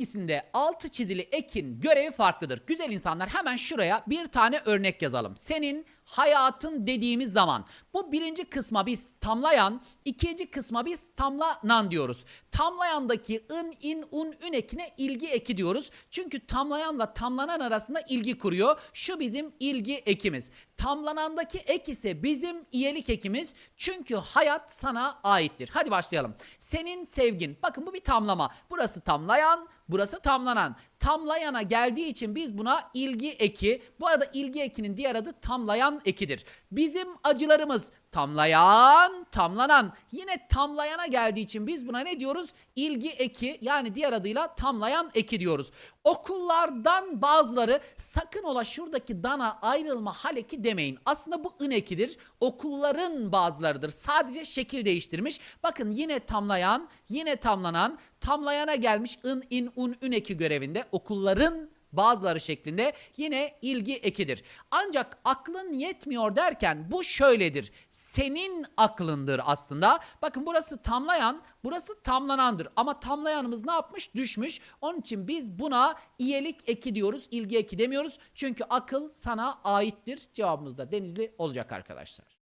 hangisinde altı çizili ekin görevi farklıdır? Güzel insanlar hemen şuraya bir tane örnek yazalım. Senin hayatın dediğimiz zaman bu birinci kısma biz tamlayan, ikinci kısma biz tamlanan diyoruz. Tamlayandaki ın, in, un, ün ekine ilgi eki diyoruz. Çünkü tamlayanla tamlanan arasında ilgi kuruyor. Şu bizim ilgi ekimiz. Tamlanandaki ek ise bizim iyelik ekimiz. Çünkü hayat sana aittir. Hadi başlayalım. Senin sevgin. Bakın bu bir tamlama. Burası tamlayan, burası tamlanan. Tamlayana geldiği için biz buna ilgi eki. Bu arada ilgi ekinin diğer adı tamlayan ekidir. Bizim acılarımız tamlayan, tamlanan. Yine tamlayana geldiği için biz buna ne diyoruz? İlgi eki yani diğer adıyla tamlayan eki diyoruz. Okullardan bazıları sakın ola şuradaki dana ayrılma hal eki demeyin. Aslında bu ın ekidir. Okulların bazılarıdır. Sadece şekil değiştirmiş. Bakın yine tamlayan, yine tamlanan, tamlayana gelmiş ın, in, un, ün eki görevinde. Okulların bazıları şeklinde yine ilgi ekidir. Ancak aklın yetmiyor derken bu şöyledir. Senin aklındır aslında. Bakın burası tamlayan, burası tamlanandır. Ama tamlayanımız ne yapmış? Düşmüş. Onun için biz buna iyelik eki diyoruz, ilgi eki demiyoruz. Çünkü akıl sana aittir. Cevabımız da Denizli olacak arkadaşlar.